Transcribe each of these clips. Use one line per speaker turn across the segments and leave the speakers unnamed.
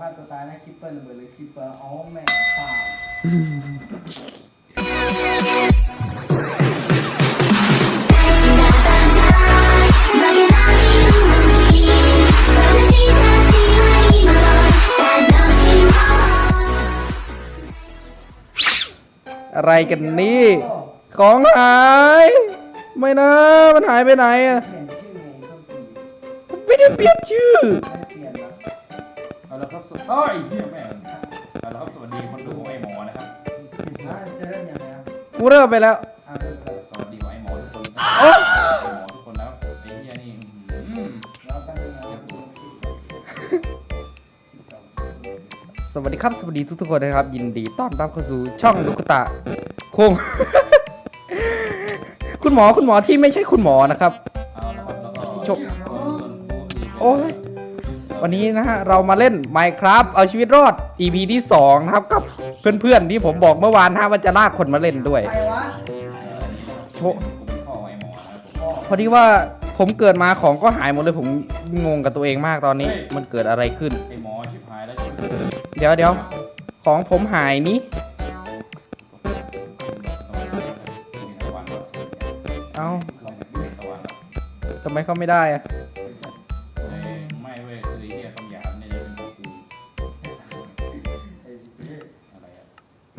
ฆ่าตัวตายนะคิปเปอร์ระเบิดเลยคิปเปอร์อ๋อแม่ตาย
อะไรกันนี่ ของหาย ไม่นะ มันหายไปไหนอะ
เปลี่ยนชื่อไม่
ได้เปลี่ยนชื่อ
เปลี่ยนนะ
เอาละครับสวัสดีเอ้ยเฮียแม่งเอาละครับสวัสดีคนดูไอ้หมอนะครับ
อ่าจะเริ่มยังไงครับ
กูเริ่มไปแล้ว
อ่าเริ่มเลย
สวัสดีไอ้หมอทุกคน
โอ๊ย
ไอ้หมอทุกคนแล้วไอ้เฮียนี่อืม
แล้วแป๊บนึงนะครับ
สวัสดีครับ สวัสดีทุกๆคนนะครับ ยินดีต้อนรับเข้าสู่ช่องลูกตาโคง คุณหมอคุณหมอที่ไม่ใช่คุณหมอนะครับ
เอาละครับแล้วก็
จบ
ส่วนส่วนผู้ที่
โอ้ย วันนี้นะฮะเรามาเล่น Minecraft เอาชีวิตรอด EP ที่2นะครับกับเพื่อนๆที่ผมบอกเมื่อวานนะว่าจะลากคนมาเล่นด้วย
ใครวะ
เอ่ออันนี้นะครับ
โช
ผมเป็นพ่อไอ้หมอนะครับผม
พอดีว่าผมเกิดมาของก็หายหมดเลยผมงงกับตัวเองมากตอนนี้ มันเกิดอะไรขึ้น
ไอ้หมอชิบหายแล้ว
เดี๋ยวเดี๋ยวของผมหายนี้เอ้าทำไมเข้าไม่ได้อะ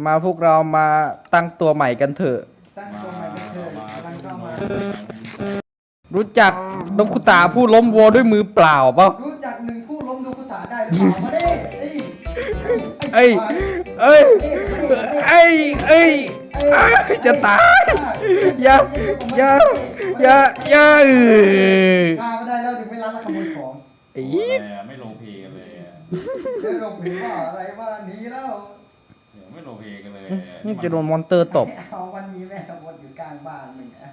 มา
พวกเรามาตั้งตัวใหม่กันเถอะ
ตั้งตัวใหม่ก็เถอะกำลังเข้ามา
รู้จักดงคุตาผู้ล้มวัวด้วยมือเปล่าเปล่า
รู้จักหนึ่งผู้ล้มดูกุตาได้หรือเปล่ามาดิเอ้ย
เอ้ยเอ้ยเอ้ยเอ้ยเอ้ยจะตายอย่าอย่าอย่าอย่าเออ
ฆ่าไม่ได้แล้วถึงไม่รักและขโมยของ
ไอ้
โอ้ยไม่ลงเพลงกันเลยอะ
เรื่องลงผีว่าอะไรว่าหนี้แล้ว
เดี๋ยวไม่ลงเพลงกันเลย
นี่จะโดนมอนเตอร์ตบ
เอาวันนี้แม่วนอยู่กลางบ้านมึงอะ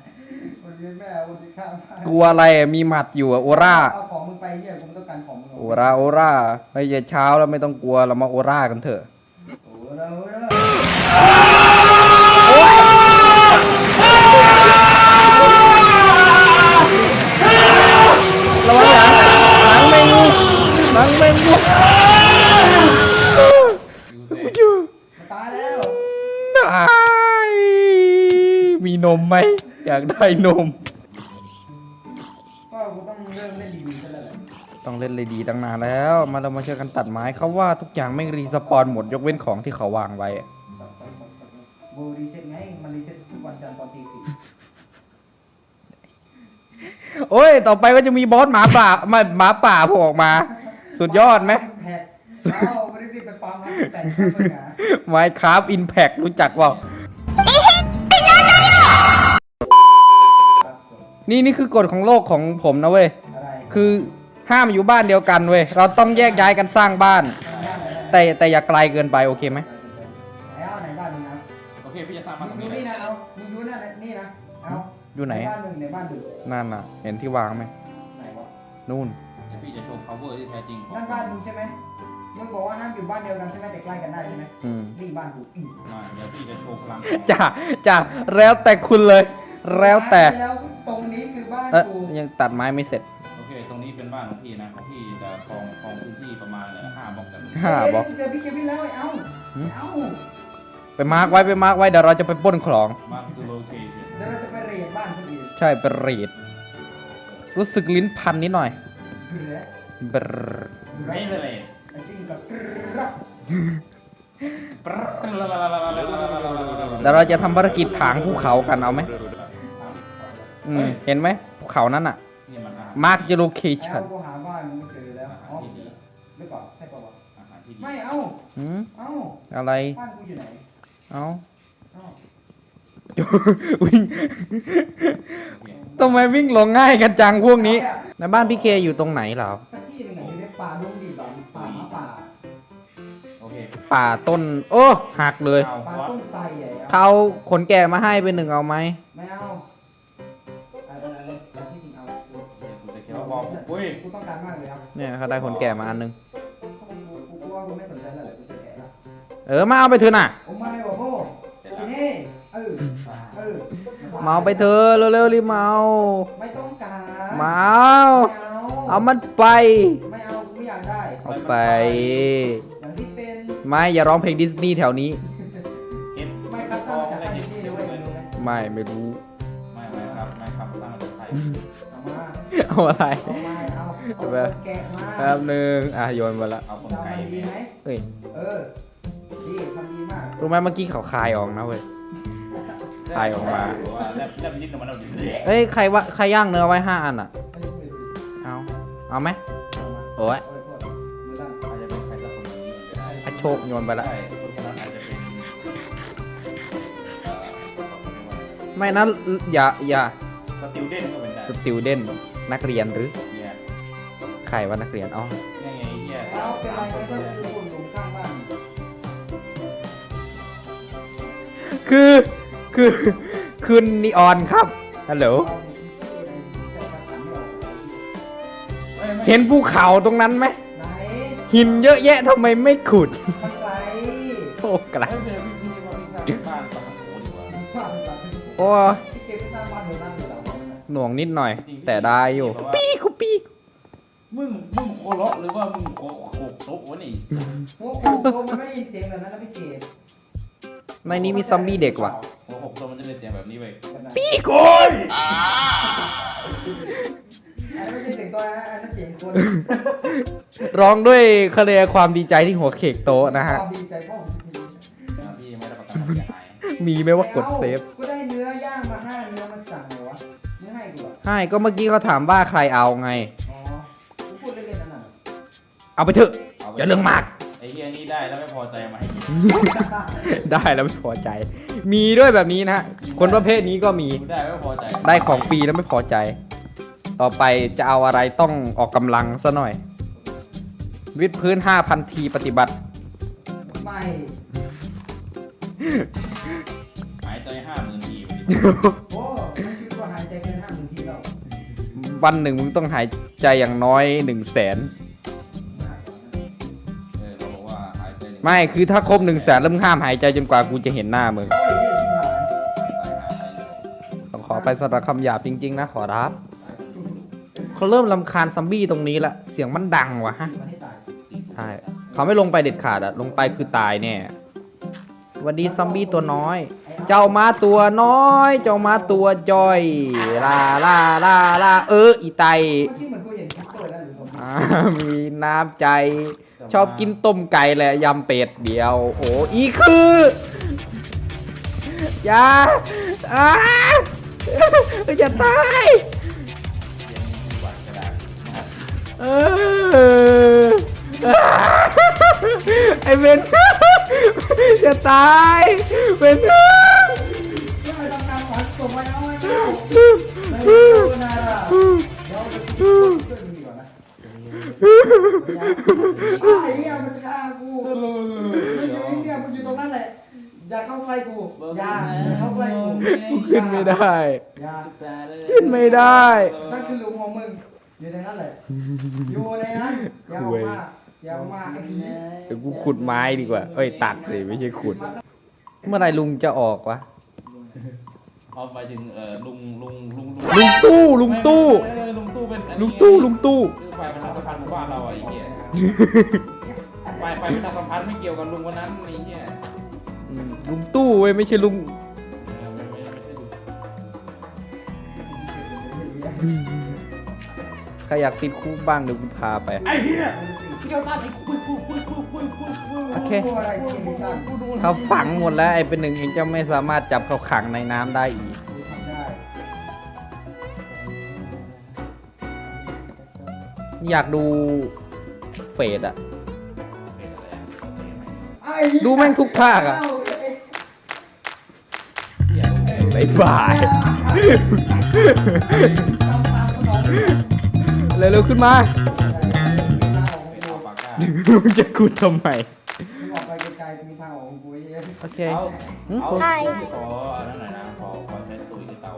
วันนี้แม่วนอยู่ข้างบ้าน
กลัวอะไรอะมีหมัดอยู่อะโอร่า
เอาของมึงไปเฮียกูไม่ต้องการของมึง
โอร่าโอร่าเฮ้ยอย่าเช้าแล้วไม่ต้องกลัวเรามาโอร่ากันเถอะ
โอ้โหแล้วแล้ว
ระวังหลังหลังแมงมุมหลังแมงมุม
ยูเซ
ตายแล้ว
ได้ มีนมไหม อยากได้นม
ก็กูต้องเริ่มเล่นดีๆซะแล้วแหละ
ต้องเล่นเลยดีตั้งนานแล้ว มาเรามาช่วยกันตัดไม้เขาว่าทุกอย่างไม่งรีสปอนหมดยกเว้นของที่เขาวางไว้
บูรีเซ็ตไงมันรีเซ็ตทุกวันจันทร์ตอนตีสี่
โอ้ย ต่อไปก็จะมีบอสหมาป่ามาหมาป่าโผล่ออกมา สุดยอดไหม
แพกเอาไม่ได้ รีบไปฟาร์มครับแต่งข้าวเปลือกอะ
Minecraft Impact รู้จักเปล่า นี่นี่คือกฎของโลกของผมนะเว้ย
อะไร
คือห้ามอยู่บ้านเดียวกันเว้ย เราต้องแยกย้ายกันสร้างบ้าน แต่แต่อย่าไกลเกินไปโอเคไหม
ไหนเอาไหนบ้านมึงนะ
โอเคพี่จะสร้าง
มึ
บ้าน
ง
ตรง
ดู
นี้เลย
นี่นะเอามึงดูนั่นนะนี่นะเอา
อยู่ไหน
บ้านมึงในบ้านมึง
นั่นน่ะ เห็นที่วางไหม
ไหนวะ
นู่น
เดี๋ยวพี่จะโชว์ power ที่แท้จริงของ
นั่นบ้านมึงใช่ไหม มึงบอกว่าห้ามอยู่บ้านเดียวกันใช่ไหมแต่ใกล้กันได้ใช่ไหม
อืม
นี่บ้านกูอีก
มาเดี๋ยวพี่จะโชว์พลัง
จ้าจ้าแล้วแต่คุณเลย แล้วแต่
แล้วตรงนี้คือบ้าน
เอ๊ะ
กู
ยังตัดไม้ไม่เสร็จ
โอเค ตรงนี้เป็นบ้านของพี่นะของพี่จะครองครองพื้นที่ประมาณเนี่ยห้าบล็อกกัน
ห้าบล็อก
เเจอพี่เควินแล้วไอ้เอ้า
หืม
เอ้า
ไปมาร์กไว้ไปมาร์กไว้เดี๋ยวเราจะไปปล้นของ
มาจูโลเคชั่น
เดี๋ยวเราจะไปเรียนบ้านคนอื่น
ใช่ไปเรีดรู้สึกลิ้นพันนิดหน่อย
เรือ
บรร
ไม่เลย
ไอ้จริงกับกรับ
เดี๋ยวเราจะทำภารกิจถางภูเขากันเอาไหมอืมเห็นไหมภูเขานั้นอะ
นี่มันอาหาร
มาร์กจะโลเค
แล้
ชั่น
วกูหาบ้านมึงไม่เจอแล้ว
อาหาร
อ๋อ
ที่ดี
หรือเปล่าใช่เปล่าวะ
อาหารที่ดี
ไม่เอ้า
อืม
เอ้า
อะไร
บ้านกูอยู่ไหน
เอา
เอ้า
วิ่ง
โอเค
ทำไมวิ่งลงง่ายกันจังพวกนี้ในบ้านพี่เคอยู่ตรงไหนเหรอ
สักที่หนึ่งไหนอยู่ในป่าดงดิบ
เค
ป่าต้น โอ้หักเลย
เอา
ป่า
วัด
ต้นไทรใหญ่อะ
เขาขนแก่มาให้เป็นหนึ่งเอาไหม
ไม่เอาอะไรอะไรอะไรที่จริงเอากู
เดี๋ยวกูจะเขียนว่าบอกอุ้ย
กูต้องการมากเลยครับ
เนี่ยเขาได้ขนแก่มาอันหนึง
กูกูกูว่ากูไม่สนใจแล้วแหละกูจะแก่แล้ว
เออมาเอาไปเถอะน่ะ
โอ้ไม่บอกโม่ทีนี้เออเออ
มาเอาไปเถอะเร็วๆรีบมาเอา
ไม่ต้องการ
มาเอา
ไม่เอา
เอามันไป
ไม่เอากูไม่อยากได้
เอาไป
อย่างที่เป็น
ไม่อย่าร้องเพลงดิสนีย์แถวนี้
เห็น
ไม่ครับ
ท
ตั้
องง
จาก
และ
ไอ้
เห็น
นี่
เดี
เลย
ยว
เว้ย
เงิน
รู้ไหม
ไม่ไม่รู้
ไม่ไม่ครับไม่ครับสร้างมาจากไทย
เอามา
เอาอะไร
เอามาเอาเอา
เอาไป
แกะมา
แป๊บหนึงอะโยนมาละ
เอาคน
จะเอา
ไก่
มันดีไหม
เฮ้ย
เออดีทำดีมาก
รู้ไหมเมื่อกี้เขาคายออกนะเว้ยคายออกมา
ว่าแลบแลบลิ้นออกมาแล้วดิ
เอ้ยใครวะใครย่างเนื้อไว้ห้าอันอะ
ไม่รู้เลยดิ
เอาเอาไหม
เอามา
โอ้ย
เอา
โชคโยนไปละ
ใช่คนคนนั้นอาจจะเป็นเอ่อเขาเรียกว่าอะไร
ไม่นะอย่าอย่า
สติลเดนก็เป็นได้
สติวเดนนักเรียนหรือ
เฮีย
ใครว่านักเรียนอ๋อ
ยังไงเฮีย
เอาเป็นไร
ค
ก็
น
คือ
เนี่ย
คนหลุมข้างบ้าน
คือคือคุณนีออนครับฮัลโหล
เอาแต่กระถางไม่ออก
อ้ยไม่
เห็นภูเขาตรงนั้นไหม
ไหน
หินเยอะแยะทำไมไม่ขุด
มันไกล
โอ้กระ
เอ้ยเดี๋ยวพี่พี่ว่าพี่สร้างบ้านปะโขดีกว่า
บ้านมันไกล
โอ้
ที่เก็บไปสร้างบ้านเดี๋ยวนั่นเดี๋ยวเราเอานะ
หน่วงนิดหน่อย แต่ได้อยู่ ปีกูปีก
มึงมึงโคเลาะหรือว่ามึงโคโคกโต๊ะวะนี่
โอ้โหโอ้มันไม่ได้ยินเสียงแบบนั้นนะพี่เกด
ในนี้มีซอมบี้เด็กว่ะ
หัวหกตัวมันจะเป็นเสียงแบบนี้เว้ย
แบบนั้น
ปีโกน
อันนั้นไม่ใช่เสียงตัวนะอันนั้นเสียงคน
ร้องด้วยคะแนนความดีใจที่หัวเขกโต๊ะนะฮะ
ความดีใจพ่อผมที
นะพี่ไม่ได้ประกันความเสียหาย
มีไหมว่ากดเซฟ
กูได้เนื้อย่างมาห้าเนื้อมันสั่งเลยวะไม่ให้กูอะ
ใช่ก็เมื่อกี้เขาถามว่าใครเอาไง
อ๋อกูพูดเล่นๆนั่นน่ะ
เอาไปเถอะ
เอาไป
อย่าเรื่องมาก
ไอ้เฮียนี่ได้แล้วไม่พอใจมาให้กิน
ได้แล้วไม่พอใจ มีด้วยแบบนี้นะฮะคนประเภทนี้ก็มี
กูได้ไม่พอใจ
ได้ของฟรีแล้วไม่พอใจ ต่อไปจะเอาอะไรต้องออกกำลังซะหน่อย วิดพื้น 5,000 ทีปฏิบัติ
ไม่
หายใจห้าหมื่นที
โอ้ไม่คิดว่าหายใจแค่ห้าหมื่นทีแล้ว
วันหนึ่งมึงต้องหายใจอย่างน้อย1 0 0 0 0แสน
มากกว่านั้น
เออเขาบอกว่าหายใจหนึ่ง
ไม่คือถ้าครบ1 0 0 0 0แสนแล้วมึงห้ามหายใจจนกว่ากูจะเห็นหน้ามึง
โอ้ยเนี่ยชิบหาย
ตายหาหายใจ
ต้องขอไปสำหรับคำหยาบจริง ๆ นะขอรับ เขาเริ่มลำคาญซอมบี้ตรงนี้ละ เสียงมันดังวะฮะ
ใช่
เขาไม่ลงไปเด็ดขาดอะลงไปคือตายแน่สวัสดีซอมบี้ตัวน้อย เจ้ามาตัวน้อย เจ้ามาตัวจอยลาลาลาลาเอออีไต
เมื่อกี้เหมือนกูเห็นคิปเปอร์แล้วหรือผม
อ่ามีน้ำใจ ชอบกินต้มไก่แหละยำเป็ดเดียว โอ้อีคือย่าอ้าจะตาย ไอเบนจะตายเบน
ไม่ต้องนำขวัญส่งไว้เอาไว้เอาไม่รู้นะเดี๋ยวจะช่วยมึงดีกว่านะไอ้เนี่ยมันฆ่ากูมันอยู่นี่เนี่ยมันอยู่ตรงนั้นแหละอย่าเข้าใกล้กู อย่าอย่าเข้าใกล้กู
กูขึ้นไม่ได้
อย่า
ขึ้นไม่ได้
นั่นคือหลุมของมึง อยู่ในนั้นแหละ อยู่ในนั้นอย่าออกมาอย่าออกมาไอ้ผี
เดี๋ยวกูขุดไม้ดีกว่า เอ้ยตัดสิไม่ใช่ขุด เมื่อไหรลุงจะออกวะ
เอาไปถึงเอ่อลุงลุงลุง
ลุงตู้ลุงตู้
ไม่ไม่ไม่ลุงตู้เป็นอันนี้
ลุงตู้ลุงตู้
คือฝ่ายประชาสัมพันธ์หมู่บ้านเราอะไอ้เหี้ยฝ่ายฝ่ายประชาสัมพันธ์ไม่เกี่ยวกับลุงคนนั้นไอ้เหี้ย
อืมลุงตู้เว้ยไม่ใช่ลุง
เออไม่ไม่ไม่ใช่ลุง
ใครอยากติดคุกบ้างเดี๋ยวกูพาไป
ไอ้เหี้ยเชี่ยวตัดไอ้คุยคุยคุยคุยคุยคุยคุย
โอเค
ตัวอะไรที่มีตั้ง
กูดู
เขาฝังหมดแล้วไอ้เป็นหนึ่งเองจะไม่สามารถจับเขาขังในน้ำได้อีก
กูทำได้
อยากดูเฟดอะ
ไอ้
ดูแม่งทุกภาคอะ
เหี้ย
บายบาย เร็วๆขึ้นมา
เป็นอัลปาก้า
มึงจะขุดทำไม
มึงออกไปไกลๆมีทางออกของกูเอง
โอเค
เอา
หืม
เอา
ใช่
ขออันนั้นหน่อยนะขอขอใช้ตุ๋ยที่เตา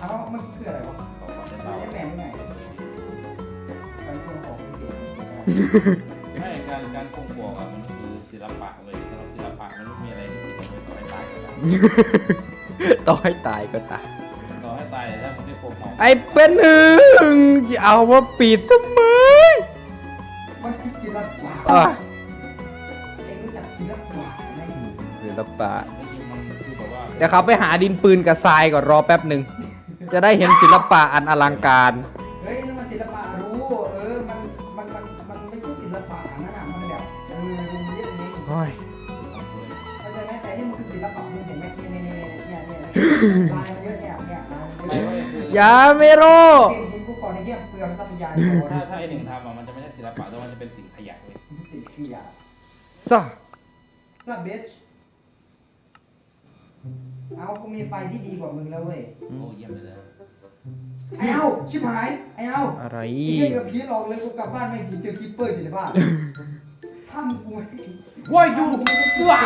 เอ้ามันคืออะไรวะ
ขอขอใช้เตา
ไอ้แม่งไงการคนของกูเอง
ไม่การการคงบวกอะมันคือศิลปะเว้ยสำหรับศิลปะมันไม่มีอะไรที่ผิดเลยต่อให้ตายก็ได้
ต่อให้ตายก็ตาย
ต่อให้ตายถ้ามัน ไม่คงของ
ไอ้เป็นหนึ่งจะเอาว่าปิดทำไม
มันคือศิศิลปะ
อะ
เองรู้จักศิลปะไหม
ศิลปะ
จริงๆมันคือแบบว่า
เดี๋ยวเขาไปหาดินปืนกับทรายก่อนรอแป๊บหนึ่งจะได้เห็นศิลปะอันอลังการ
เฮ้ยนั่นมันศิลปะรู้เออมันมันมันมันไม่ใช่ศิลปะอันนั้นอะมันแบบเออรู้เยอะไง
โอ้ย
เข้าใจไหมแต่นี่มันคือศิลปะมึงเห็นไหมเนี่ยเนี่ยเนี่ยเนี่ยเนี่ยลายมันเยอะเนี่ยเนี่ย ย่า
เมโร
เกมยิงกูก่อนในเกมเปลืองทรัพยากร
ถ้าถ้าไอหนึ่งทำอะมันจะไม่ใช่ศิลปะแต่มันจะเป็นสิ่งขยะเลย
สิ่งขยะ
ซะ
ซะเบชเอากูมีไฟที่ดีกว่ามึงแล้วเว้ย
โอ้เยี่ยมเลยนะ
ไอ้เอาชิบหายไอ้เอา
อะไร
ไอ้เหี้ยกับพีทออกเลยกูกลับบ้านไม่ผีเจอคิปเปอร์อยู่ในบ้านทำกูไม่
ว้ายยู
ทำกูไม่ได้เจอ
ว้า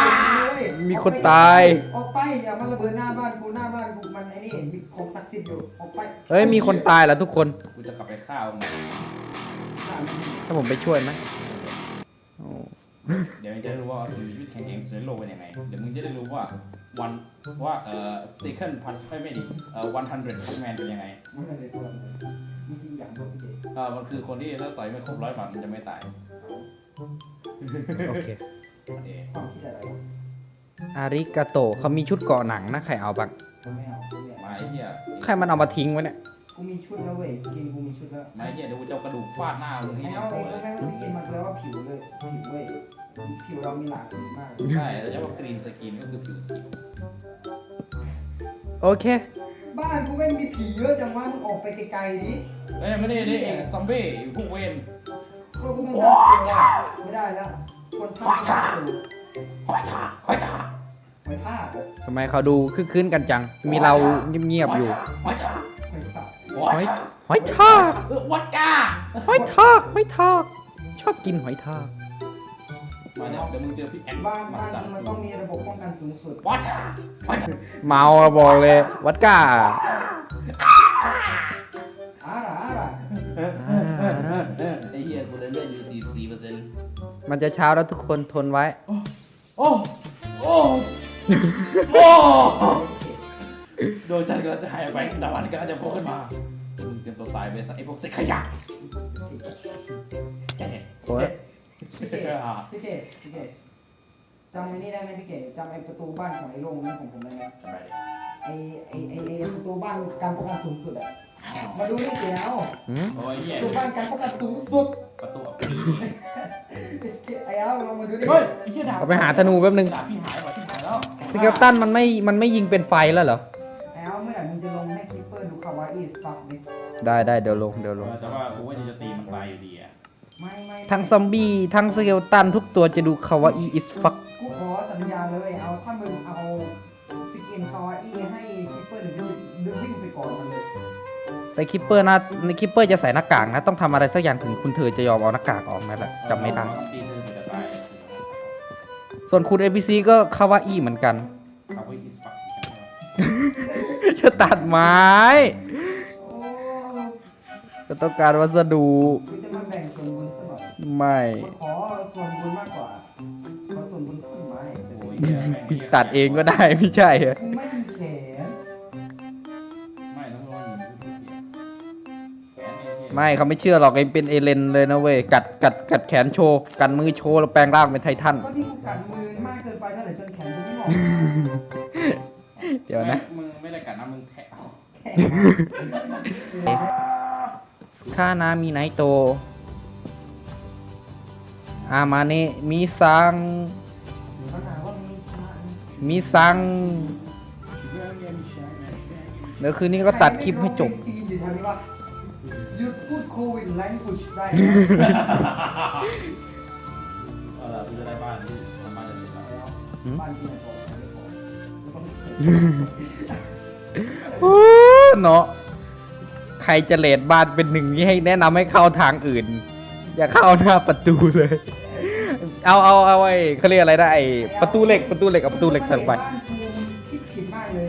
เลย
มีคนตาย
ออกไปอย่ามาระเบิดหน้าบ้านกูหน้าบ้านกูมันไอ้นี่มีของศักดิ์สิทธิ์อยู่ออกไป
เฮ้ยมีคนตายแล้วทุกคน
กูจะกลับไปฆ่ามัน
ถ้าผมไปช่วยไหมโอ้
เดี๋ยวมึงจะได้รู้ว่าชีวิตแข่งเองในโลกเป็นยังไง เดี๋ยวมึงจะได้รู้ว่าวันว่าเอ่อ second punch ไม่ไม่ดิเอ่อ100 punchman เป็นยังไง
ไม่เป็นไรตัวมึงมึงกินอย่างเดียวพี่เด็ก
เอ่อมันคือคนที่ถ้าต่อยไม่ครบร้อยหมัดมันจะไม่ตาย
โอเค
เอ๊ะ
ความคิดอะไรวะ
อาริกาโตเขามีชุดเกาะหนังนะใครเอาบ้าง
ไม่เอากูเนี่ย
มาไอ้เหี้ย
ใครมันเอามาทิ้งไว้เนี่ย
กูมีชุดแล้วเว้ยสกินกูมีชุดแล้ว
มาไอ้เหี้ยเดี๋ยวกูจะเอากระดูกฟาดหน้ามึงให้
ไม่
เห็
เอา
น
เอ
ตัว
ง
เลย
ไม่ว่าสกินมันแปลว่าผิวเลยผิวเว้ยผิวเรามีหลากสีมาก
ใช่แล้วจะว่ากรีนสกินก็คือผิวเขียว
โอเค
บ้านกูไม่งมีผีเยอะจังวะมึงออกไปไกลๆดิ
เอ้ยไม่ได้นี่เองซอมบี้พวกเวน
ก็กูต้องการตัวไม่ได้แล้ว คนทำอยู่
หอยทากหอยทาก
หอยทาก
ทำไมเขาดูคึกคืนกันจัง มีเราเงียบๆอยู่
หอยทาก
หอยทาก
หอยทาก
หอยทาก
เออวัดกา
หอยทากหอยทาก ชอบกินหอยทาก
มาเนี่ยเดี๋ยวมึงเจอพี่แอน
บ้าน
มา
บ้า
ส
น
ตาร์
มันต้องมีระบบป้องกันสูงสุด
วัดกาหอยทาก
เมาอะบอกเลย วัดก้า
อ่าล่ะอ่าล่ะ
ไอ้
มันจะเช้าแล้วทุกคนทนไว้
โอ้ โอ้ โอ้โดนจันทร์กำลังจะหายไปแต่วันกำลังจะโผล่ขึ้นมามึงเตรียมตัวตายไปซะไอ้พวกเศษขยะ
โอ้ย
พี่เก๋พี่เก๋พี่เก๋จำไอ้นี่ได้ไหมพี่เก๋จำไอ้ประตูบ้านของไอ้โรงนั้นของผมได้ไหม
ไอ้
ไอ้ไอ้ไอ้ประตูบ้านการป้องกันสูงสุดอะมาดูนี่เดี๋ยว
หืม
โอ้ยเหี้ย
ประตูบ้านการป้องกันสูงสุด
ประตูอับปี
ไอ้เอาลองมาดูดิ
เฮ้ยไอ้เหี้ยดาบ
เอาไปหาธนูแป๊บนึง
ดาบพี่หายว่ะพี่หายแล้ว
สเกลตันมันไม่มันไม่ยิงเป็นไฟแล้วเหรอ
ไอ้เอาเมื่อไหร่มึงจะลงให้คิปเปอร์ดูคาวาอี้สต็อกดิ
ได้ได้เดี๋ยวลงเดี๋ยวลง
แต่ว่ากูว่าจะตีมันตายอยู่ดีอะ
ไม่ไม่
ทั้งซอมบี้ทั้งสเกลตันทุกตัวจะดูคาวาอีอิสฟัก
กูขอสัญญาเลยเอาถ้ามึงเอาสกินคาวาอี้ให้คิปเปอร์หรือดึงวิ่งไปก่อนมันเลย
แต่คิปเปอร์นะในคิปเปอร์จะใส่หน้ากากนะ ต้องทำอะไรสักอย่างถึงคุณเธอจะยอมเอาหน้ากากออกนั่นแหละจำไม่ได้
ตีเธอมันจะตาย
ส่วนคุณ ABC ก็คาวาอีเหมือนกัน
เอาไว้อีสปัก
จะตัดไม้
โอ้
ก็ต้องการวัสดุ
กูจะมาแบ่งส่วนบุญซะหน่อย
ไม่
กูขอส่วนบุญมากกว่าขอส่วนบุญขึ้นไม้
โอ้ยเหี้ยแม่งหี้ย
ตัดเองก็ได้ไม่ใช่เหรอ
กูไม่
ไอ้เหี้ย
ไม่เขาไม่เชื่อหรอกเองเป็นเอเลนเลยนะเว้ยกัดกัดกัดแขนโชว์กันมือโชว์แล้วแปลงร่างเป็นไททัน
ก็ที่กูกัดมือมากเกินไปนั่นแหละจนแขนกูไม่งอ
เดี๋ยวนะ
มึงไม่ได้กัดนะมึงแทะเอา
แขน
ค่านามีไนโต อามาเนะมีซัง
เขาถามว่ามีชา
มีซังเดี๋ยวคืนนี้ก็ตัดคลิปให้จบ
จีนอยู่ทางนี้ว่า หยุดพูดโควิดแลงกุชได้
เอาล่ะกูจะได้บ้านที่ทำบ้านจะเสร็จแล้ว
หืม
บ้านที่ไหนบอกไม่พอแล้วก็ไม่เสร็จ
โอ้เนาะใครจะเลดบ้านเป็นหนึ่งนี้ให้แนะนำให้เข้าทางอื่น อย่าเข้าหน้าประตูเลย เอาเอาเอาไอ้เขาเรียกอะไรนะไอ้ประตูเหล็กประตูเหล็กกับประตูเหล็กใส่ลงไป
บ้านกูคิดผิดมากเลย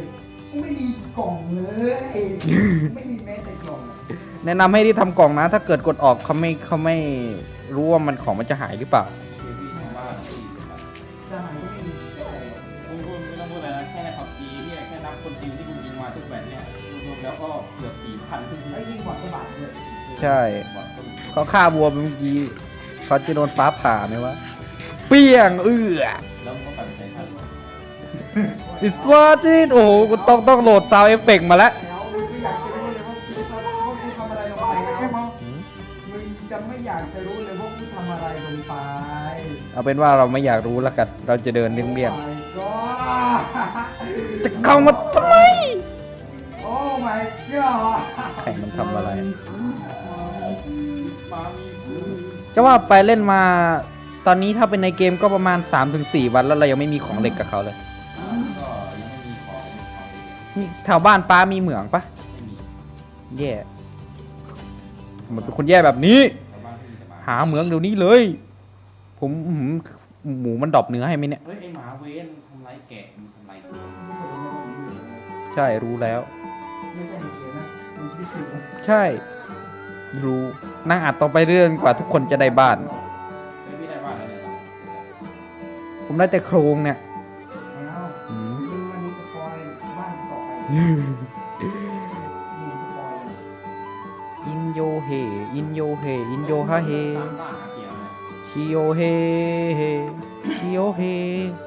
กูไม่มีกล่องเลย ไม่มี แนะ
นำให้ที่ทำกล่องนะ ถ้าเกิดกดออกเขาไม่เขาไม่รู้ว่ามันของมันจะหายหรือเปล่า
ชีวิตของบ้านที่เสร็จแล้ว
จะหายก็ไม่มีได้หรอก
คุณคุณไม่ต้องพูดอะไรนะแค่ในผับจีเนี่ยแค่นับคนจริงที่คุณยิงมาทุกแบบเนี่ยรวมๆแล้วก็เกือบสี่พันขึ้น
ไอ้ยิงบอดกระบาดเลย
ใช่ เขาฆ่าวัวไปเมื่อกี้
เเขา
จะโดนฟ้าผ่าไหมวะ เปี้ยงเอื้อ
แล้วมันก็ปั่นไปทัน
ดิสวอตโอ้โหกูต้องต้องโหลดซาวเอฟเฟกมาแล้ว
แล้ เอาเป็
นว่าเราไม่อยากรู้แล้วกัน เราจะเดินเลี่ยง
ก็
ๆจะเข้ามาทำไม
โอ้ my god
แข่งมันทำอะไร
ปามีคือ
จะว่าไปเล่นมาตอนนี้ถ้าเป็นในเกมก็ประมาณ 3-4 วันแล้วเรายังไม่มีของเหล็กกับเขาเลย
ก็ยังไม่มีของของ
นี่แถวบ้านป้ามีเหมืองปะ
ไม่มี
แย่ทำไมันเป็นคนแย่แบบนี้
ชาวบ้านที่มีแต่หมา
หาเหมืองเดี๋ยวนี้เลย ผมอื้อหือหมูมันดรอปเนื้อให้ไหมเนี่ย
เฮ้ยไอหมาเวนทำไรแกะมันทำไรตัว
ใช่รู้แล้ว
ไม่ใช่เกมนะมันที่จริงนะ
ใช่ รู้นั่งอัดต่อไปเรื่อยกว่าทุกคนจะได้บ้าน
เฮ้ยพี่ได้บ้านแล้วเนี่ย
ผมได้แต่โครงเนี่ย
แล้ว
อืม
จริงวันนี้สปอยบ้านต่อไปยิงสปอยเลย
อินโยเฮอินโยเฮอินโยฮาเฮ
ตามบ้านหาเกียร์เลย
ชิโอเฮชิโอเฮ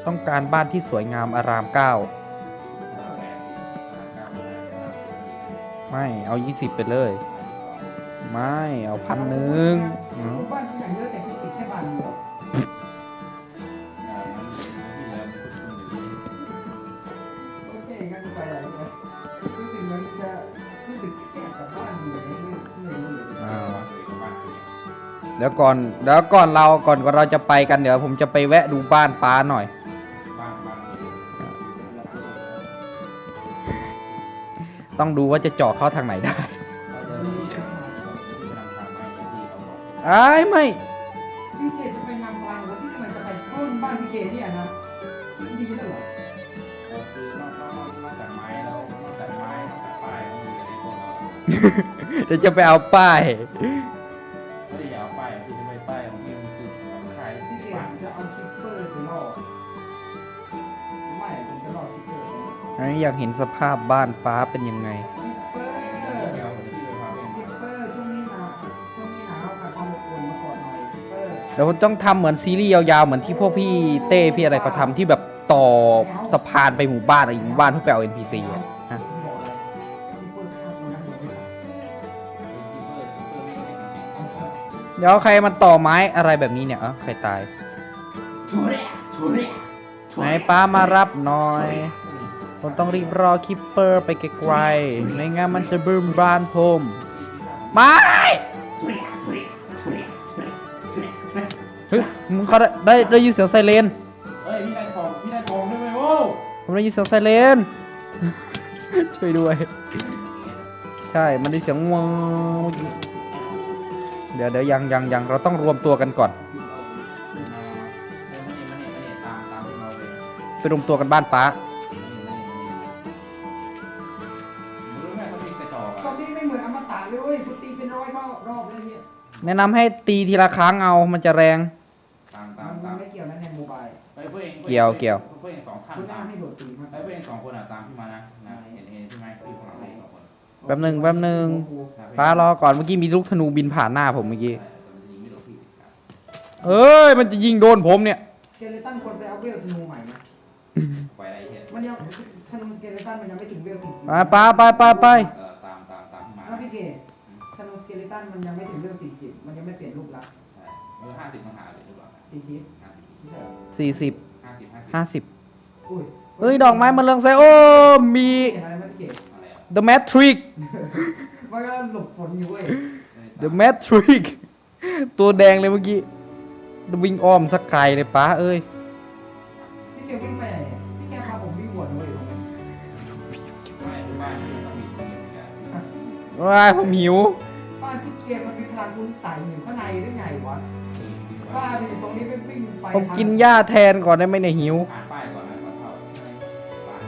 ต้องการบ้านที่สวยงามอารามเก้าไม่เอา 20 ไปเลย ไม่เอาพันหนึ่ง
บ้านใหญ่เลย
ดี๋ยวก่อนเดี๋ยวก่อนเราก่อนก่อนเราจะไปกันเดี๋ยวผมจะไปแวะดูบ้านป้าหน่อย ต้องดูว่าจะเจาะเข้าทางไหนได้อ้ายไม่
พี่เจจะไปนำทางรถที่มันจะไปเข้าบ้านพี่เจเนี่ยนะดีเลยเหรอ
เดี๋ยวจะไปเอาป้าย นนี้อยากเห็นสภาพบ้านป้าเป็นยังไง
คิปเปอร์คิปเปอร์ช่วงนี้หนาวช่วงนี้หนาวค่ะความอบอุ่นมาก่อนหน่อยคิปเปอร์
เดี๋ยวผมต้องทำเหมือนซีรีส์ยาวๆ เหมือนที่พวกพี่เต้พี่อะไรเขาทำที่แบบต่อสะพานไปหมู่บ้านอะไรหมู่บ้านเพื่อไปเอา NPC อะฮะ
พี่บอกเลยคิปเปอร์ฆ่าคนนั้นเลย
เดี๋ยวใครมันต่อไม้อะไรแบบนี้เนี่ยเออใครตายไหนป้ามารับหน่อย ผมต้องรีบรอคิปเปอร์ไปไกลๆไม่งั้นมันจะบึ้มบ้านผมไม่เฮ้ยมึงเขาได้ได้ได้ยินเสียงไซเรน
เฮ้ยพี่ได้ทองพี่ได้ทองด้วยไหมโว้
ผมได้ยินเสียงไซเรนช่วยด้วย ใช่มันได้เสียงว้าวเดี๋ยวเดี๋ยวยังยังยังเราต้องรวมตัวกันก่อน
ตามตามที่เราเลย
ไปรวมตัวกันบ้านป้า แนะนำให้ตีทีละครั้งเอามันจะแรง
ตามตาม
มัน
ตาม
ไม่เกี่ยวนะในโมบาย
ไปเพื่อนเอง
เกี่ยวเกี่ยว
เพื่อนเองสองท่าน
คุณ
ตา
น่ามให้โดดตีมัน
ไปเพื่อนเองสองคนอะตามพี่มานะนะเห็นเห็นใช่ไหมพี่ของเราเองสองคน
แป๊บหนึ่งแป๊บหนึ่งป้ารอก่อนเมื่อกี้มีลูกธนูบินผ่านหน้าผมเมื่อกี้
ยิงไม่โดนพี่
เอ้ย มันจะยิงโดนผมเนี่ย
สเกเลตันควรไปเอาเวลธนูใหม่นะ
ไปอะไรเห็น
มันยังธนูสเกเลตันมันยังไม่ถึงเวลสี่สิบ
ไปป้าไปไปไป
เออตามตามตามพี่มา
แล้วพี่เกศธนูสเกเลตันมันยังไม่ถึงเวลสี่ สี่
สิบห้า
สิบไม่ใช่เหรอ
สี่สิบ
ห้าสิบห้าสิบ
ห้าสิบ
อุ้ย
เฮ้ย ดอกไม้มันเรืองแสงโอ้มี
เห็นอะไรไหมพี่เกศ
อะไรอะ
The Matrix
มันก็หลบฝนอยู่เว้ย
The Matrix ตัวแดงเลยเมื่อกี้วิ่งอ้อมสักไกลเลยป้าเอ้ย
พี่เกศวิ่งไปไหนเนี่ยพี่แกพาผมวิ่งวนเว้ยตรงนี้
ไม่ที่บ้านที่ต้องมีคนเดียวกัน
ว้ายผมหิว
บ้านพี่เกศมันมีพลังคุณใส่อยู่ข้างในหรือไงวะ
คือคือ
บ้าไปอยู่ตรงนี้ไปวิ่งไป
ผมกินหญ้าแทนก่อนได้ไหมเนี่ยหิว
อ่านป้ายก่อนนะก่อนเข้าบ้าน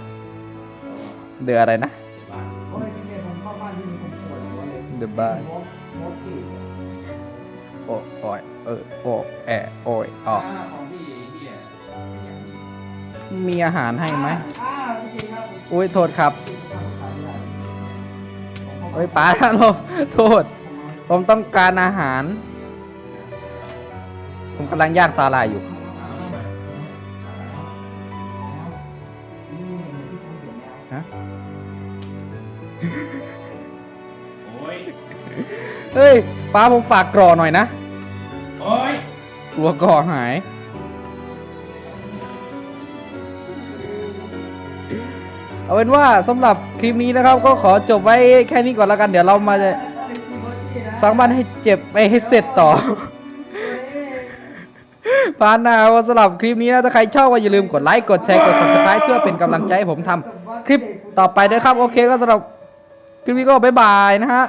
เดืออะไรนะ
บ้าน
โอ้ยพี่เกศผมเข้าบ้านที่มีคนปวดหัวเลย
The Bar
มอสมสเกศ
โอ้โอยเออโอแอะโอยออก
อ่าของพี่พี่อะอย่างนี้
มีอาหารให้ไหม
อ่าพี่เกศครับ
อุ้ยโทษครับเฮ้ยป้าโทษโทษ ผมต้องการอาหาร ผมกำลังย่างซาลายอยู่ ฮะ
โอ้ย
เฮ้ยป้าผมฝากกรอหน่อยนะ
โอ้ย
กลัวกรอหาย เอาเป็นว่าสำหรับคลิปนี้นะครับ ก็ขอจบไว้แค่นี้ก่อนแล้วกัน เดี๋ยวเรามาจะสร้างบ้านให้เจ็บไปให้เสร็จต่อ พานนาว่าสำหรับคลิปนี้นะถ้าใครชอบก็อย่าลืมกดไลค์กดแชร์กด subscribe เพื่อเป็นกำลังใจให้ผมทำคลิปต่อไปด้วยครับโอเคก็สำหรับคลิปนี้ก็บ๊ายบายนะฮะ